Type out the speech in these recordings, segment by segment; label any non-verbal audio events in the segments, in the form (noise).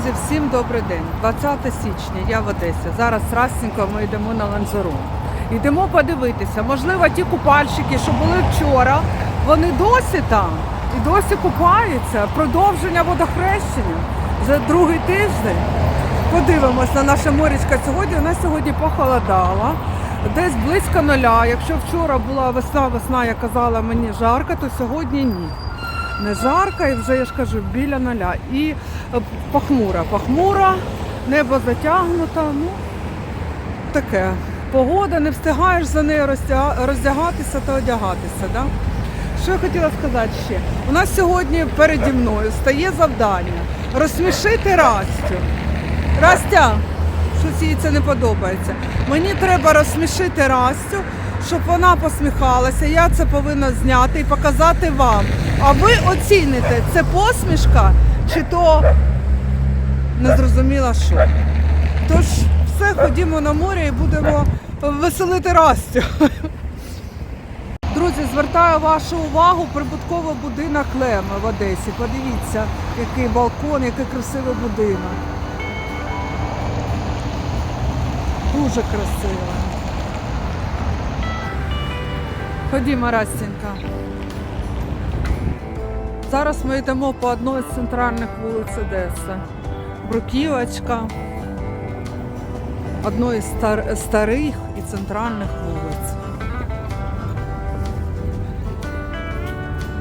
Друзі, всім добрий день. 20 січня, я в Одесі. Зараз Растенько ми йдемо на ланзару. Йдемо подивитися. Можливо, ті купальщики, що були вчора, вони досі там і досі купаються. Продовження водохрещення вже другий тиждень. Подивимось на наше морічка сьогодні. Нас сьогодні похолодало. Десь близько нуля. Якщо вчора була весна, весна, я казала мені жарко, то сьогодні ні не жарко, і вже я ж кажу, біля нуля. І е, похмура. Похмура, небо затягнуто. Ну, таке. Погода, не встигаєш за нею роздягатися та одягатися. Да? Що я хотіла сказати ще? У нас сьогодні переді мною стає завдання розсмішити Растю. Растя, щось їй це не подобається. Мені треба розсмішити Растю, щоб вона посміхалася. Я це повинна зняти і показати вам. А ви оціните, це посмішка чи то не зрозуміла що. Тож все, ходімо на море і будемо веселити Растю. Друзі, звертаю вашу увагу прибутковий будинок Леми в Одесі. Подивіться, який балкон, який красивий будинок. Дуже красиво. Ходімо, Растінька. Зараз ми йдемо по одній з центральних вулиць Одеси. Бруківочка. Одної з стар- старих і центральних вулиць.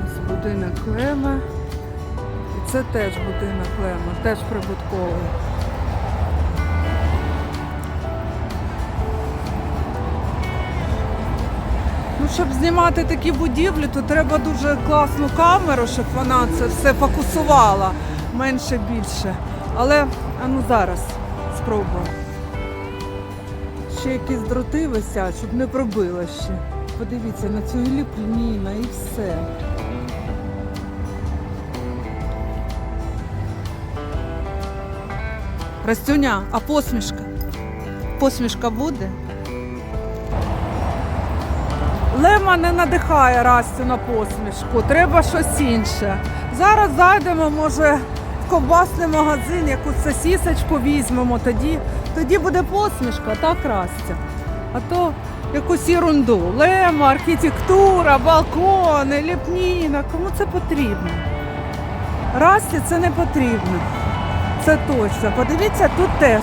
Ось будинок Леми. І це теж будинок Леми, теж прибутковий. Щоб знімати такі будівлі, то треба дуже класну камеру, щоб вона це все фокусувала менше більше. Але ну зараз спробуємо. Ще якісь дроти висять, щоб не пробило ще. Подивіться на цю ліпніна і все. Растюня, а посмішка? Посмішка буде? Лема не надихає Растю на посмішку, треба щось інше. Зараз зайдемо, може, в ковбасний магазин, якусь сосісочку візьмемо, тоді, тоді буде посмішка, так, Растя? А то якусь ерунду. Лема, архітектура, балкони, ліпніна. Кому це потрібно? Расті це не потрібно. Це точно. Подивіться, тут теж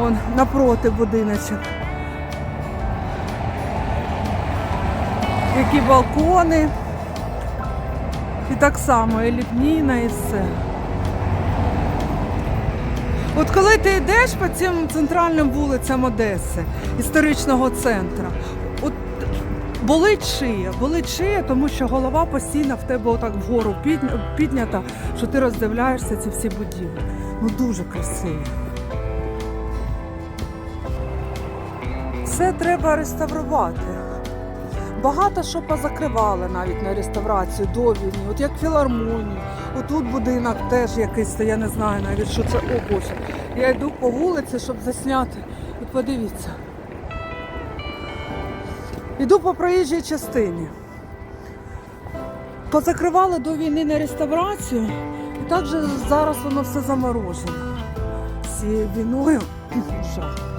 он напроти будиночок. Які балкони. І так само і ліпніна, і все. От коли ти йдеш по цим центральним вулицям Одеси, історичного центру, от болить шия, болить шия, тому що голова постійно в тебе отак вгору піднята, що ти роздивляєшся ці всі будівлі. Ну дуже красиво. Все треба реставрувати. Багато що позакривали навіть на реставрацію до війни, от як філармонію. Отут будинок теж якийсь, я не знаю навіть, що це. О. Я йду по вулиці, щоб засняти. От подивіться. Йду по проїжджій частині. Позакривали до війни на реставрацію, і так же зараз воно все заморожено. З війною (clears throat) жах.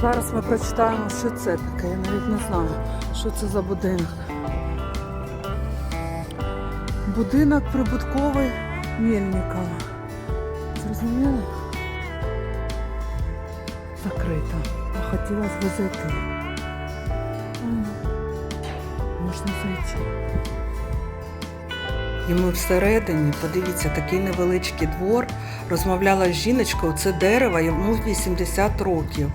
Зараз ми прочитаємо, що це таке. Я навіть не знаю, що це за будинок. Будинок прибутковий Мельникова. Зрозуміли? Закрито. А хотілося зайти. Можна зайти. І ми всередині, подивіться, такий невеличкий двор. Розмовляла з жіночкою, це дерево, йому 80 років.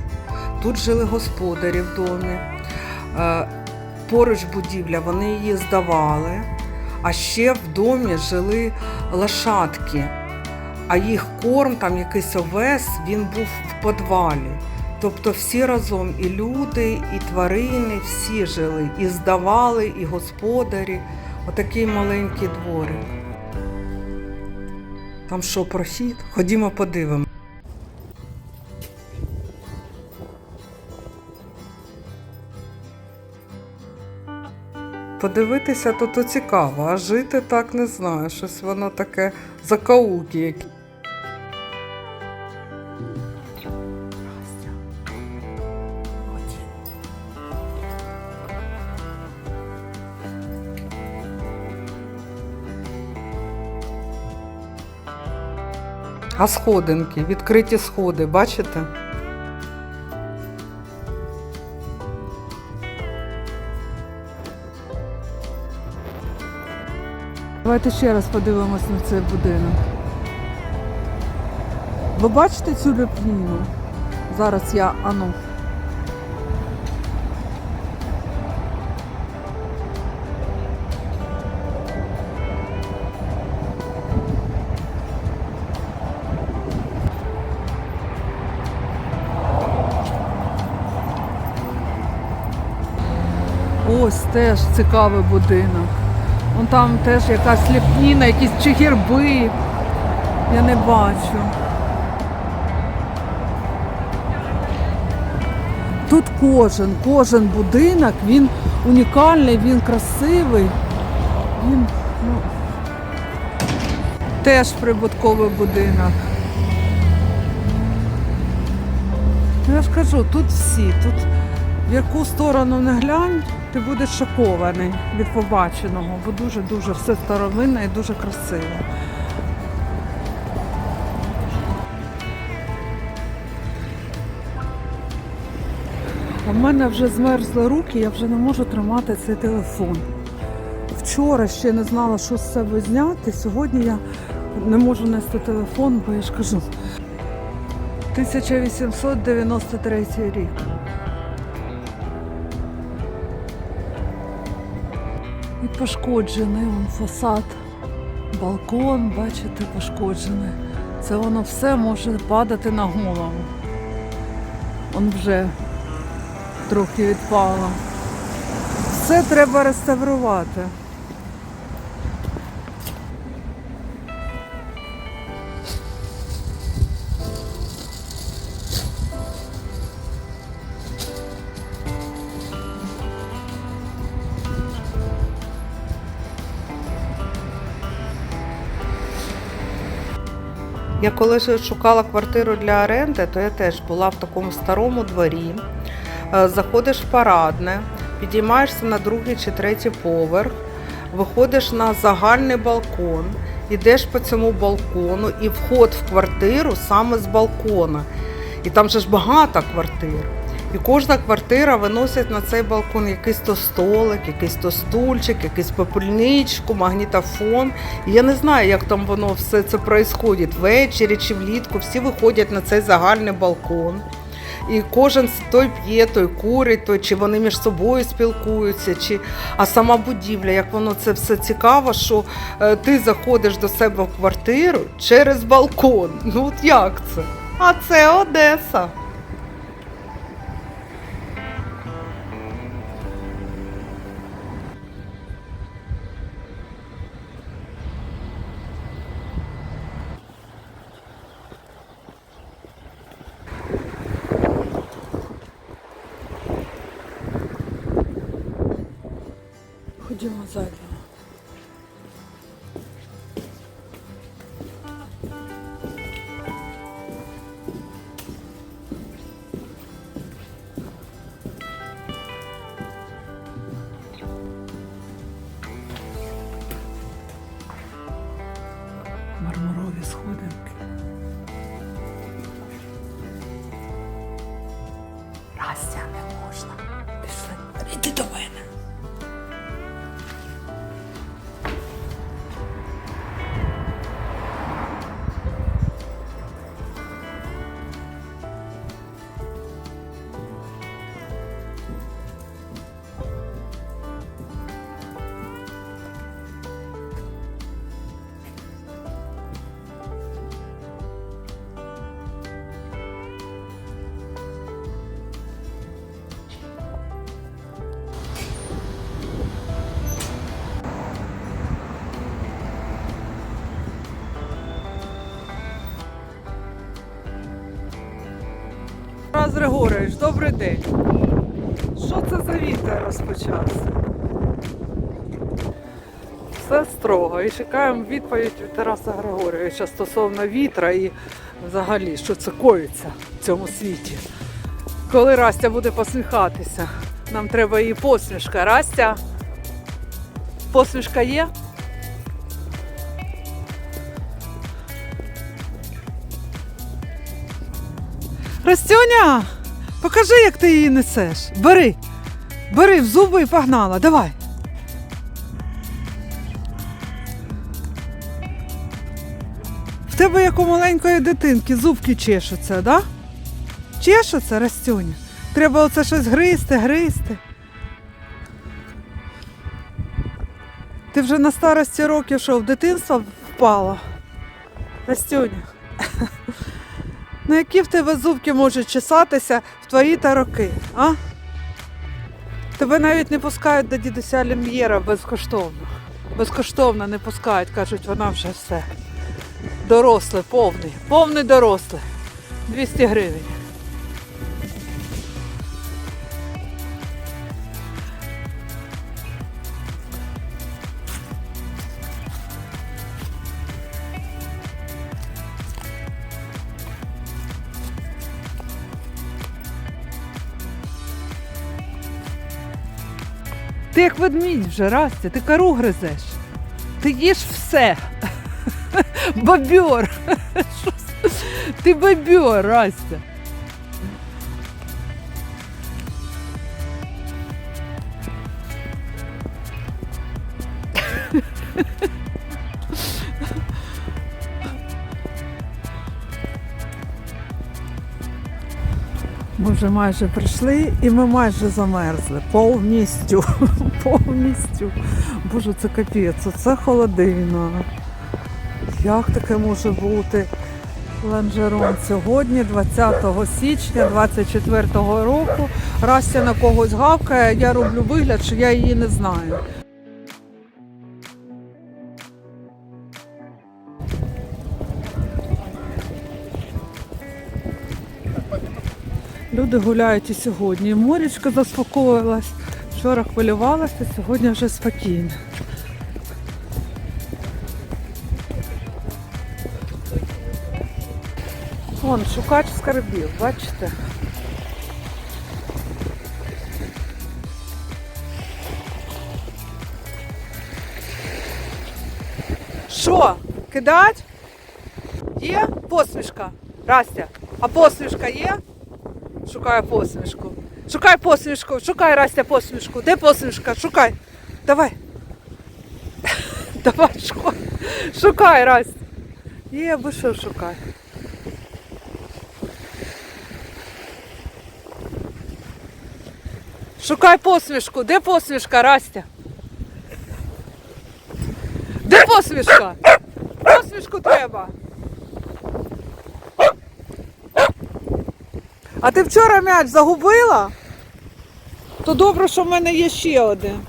Тут жили господарі в домі. Е, Поруч будівля, вони її здавали. А ще в домі жили лошадки. А їх корм, там якийсь овес, він був в підвалі. Тобто всі разом, і люди, і тварини, всі жили, і здавали, і господарі. Отакий маленький дворик. Там що, прохід? Ходімо подивимо. Подивитися то, то цікаво, а жити так не знаю. Щось воно таке закауки. А сходинки, відкриті сходи, бачите? Давайте ще раз подивимось на цей будинок. Ви бачите цю ліпніну? Зараз я ану. Ось теж цікавий будинок. Вон там теж якась ліпніна, якісь чи герби. Я не бачу. Тут кожен, кожен будинок, він унікальний, він красивий. Він, ну, теж прибутковий будинок. Ну, Я ж кажу, тут всі, тут в яку сторону не глянь, ти будеш шокований від побаченого, бо дуже-дуже все старовинне і дуже красиво. В мене вже змерзли руки, я вже не можу тримати цей телефон. Вчора ще не знала, що з себе зняти. Сьогодні я не можу нести телефон, бо я ж кажу. 1893 рік. Пошкоджений он фасад, балкон, бачите, пошкоджений. Це воно все може падати на голову. Он вже трохи відпало. Все треба реставрувати. Я коли шукала квартиру для оренди, то я теж була в такому старому дворі. Е, Заходиш в парадне, підіймаєшся на другий чи третій поверх, виходиш на загальний балкон, йдеш по цьому балкону і вход в квартиру саме з балкона. І там же ж багато квартир. І кожна квартира виносить на цей балкон якийсь то столик, якийсь то стульчик, якийсь попільничку, магнітофон. І я не знаю, як там воно все це відбувається ввечері чи влітку. Всі виходять на цей загальний балкон. І кожен той п'є, той курить, той чи вони між собою спілкуються, чи а сама будівля, як воно це все цікаво, що е, ти заходиш до себе в квартиру через балкон. Ну от як це? А це Одеса. Мармурові сходинки. Растя, не можна. Пішли. Іди до мене. Добрий день. Що це за вітер розпочався? все строго. І чекаємо відповідь від Тараса Григорьовича стосовно вітра і взагалі, що це коїться в цьому світі. Коли Растя буде посміхатися, нам треба її посмішка. Растя, посмішка є? Растюня, покажи, як ти її несеш. Бери, бери в зуби і погнала. Давай. В тебе як у маленької дитинки зубки чешуться, да? Чешуться, Растюня. Треба оце щось гризти, гризти. Ти вже на старості років що, в дитинство впала? Растюня. Ну які в тебе зубки можуть чесатися в твої та роки, а? Тебе навіть не пускають до дідуся Лім'єра безкоштовно. Безкоштовно не пускають, кажуть, вона вже все. Доросле, повний, повний доросле. 200 гривень. Ти як ведмідь вже, Растя, ти кару гризеш. Ти їш все. (laughs) Бобьор. (laughs) Ти бобьор, Растя. Вже майже прийшли і ми майже замерзли. Повністю. (laughs) Повністю. Боже, це капець, це холодина. Як таке може бути? Ланжерон сьогодні, 20 січня 24 року. Растя на когось гавкає, я роблю вигляд, що я її не знаю. Люди гуляють і сьогодні. Морічка заспокоїлась. Вчора хвилювалася, сьогодні вже спокійно. Вон, шукач скарбів, бачите? Що? Кидать? Є посмішка? Растя, а посмішка є? Шукає посмішку. Шукай посмішку, шукай Растя посмішку. Де посмішка? Шукай. Давай. (laughs) Давай, шукай. Шукай, Растя. Є, аби що шукай. Шукай посмішку. Де посмішка, Растя? Де посмішка? Посмішку треба. А ти вчора м'яч загубила? То добре, що в мене є ще один.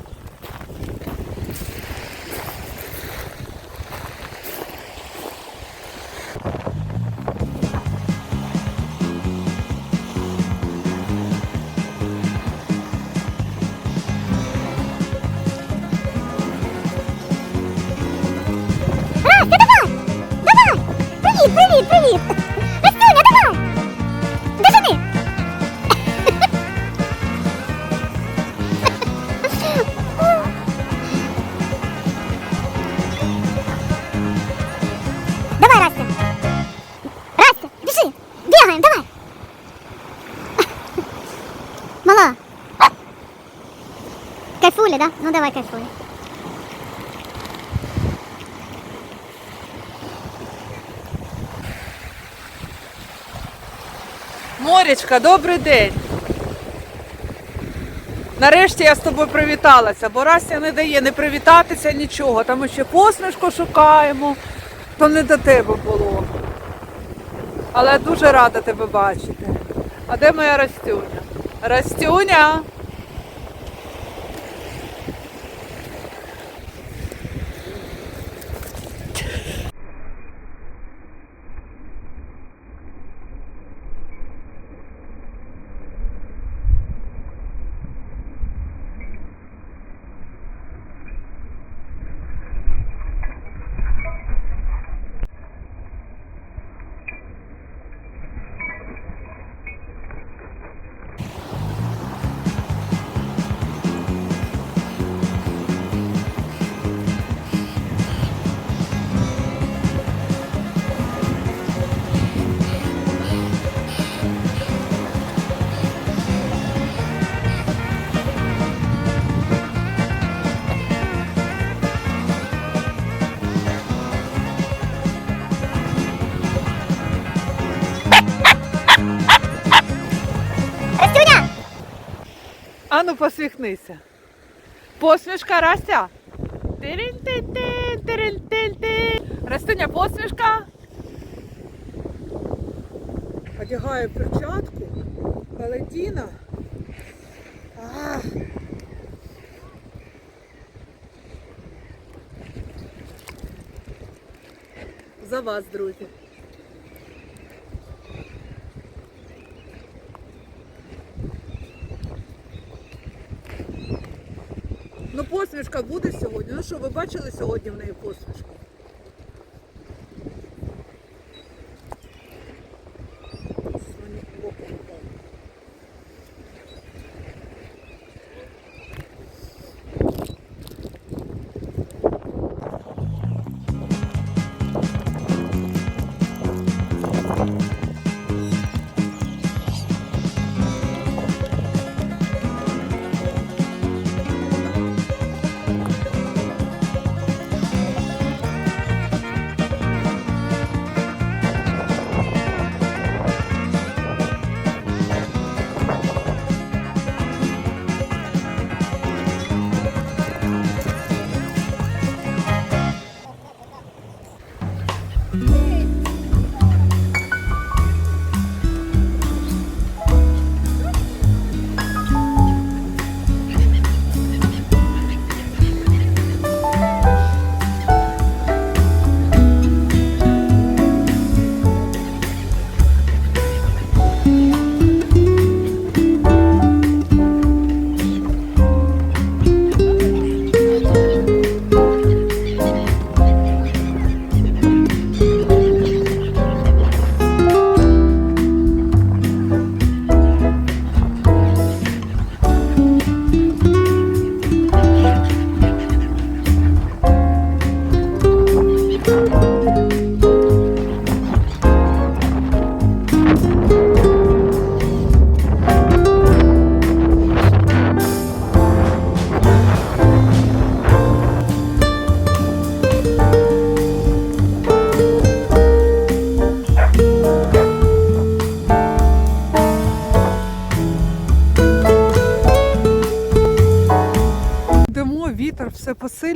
Ну. Морічка, добрий день. Нарешті я з тобою привіталася, бо Растя не дає не привітатися нічого. Там ми ще посмішку шукаємо, то не до тебе було. Але дуже рада тебе бачити. А де моя Растюня? Растюня! Ану, посміхнися. Посмішка тирин-тин-тин. Растуня, посмішка. Одягаю перчатку. Валентина. А. За вас, друзі. Ну, посмішка буде сьогодні. Ну що, ви бачили сьогодні в неї посмішку?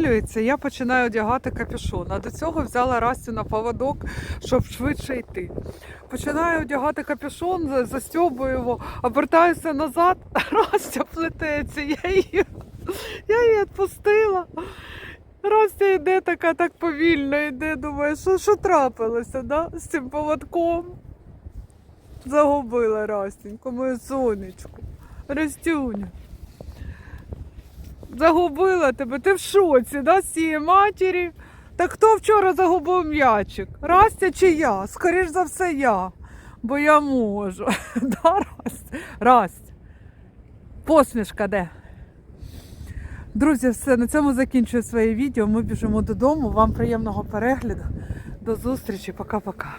Посилюється. Я починаю одягати капюшон. А до цього взяла Растю на поводок, щоб швидше йти. Починаю одягати капюшон, за- застьобую його, обертаюся назад, (laughs) Растя плететься. Я її, я її відпустила. Растя йде така так повільно йде, думає, що, що трапилося да? з цим поводком. Загубила Растеньку, моє сонечко. Растюня. Загубила тебе, ти в шоці, да, з цієї матері. Так хто вчора загубив м'ячик? Растя чи я? Скоріш за все, я. Бо я можу. (laughs) Да, Растя? Растя. Посмішка де? Друзі, все, на цьому закінчую своє відео. Ми біжимо додому. Вам приємного перегляду. До зустрічі. Пока-пока.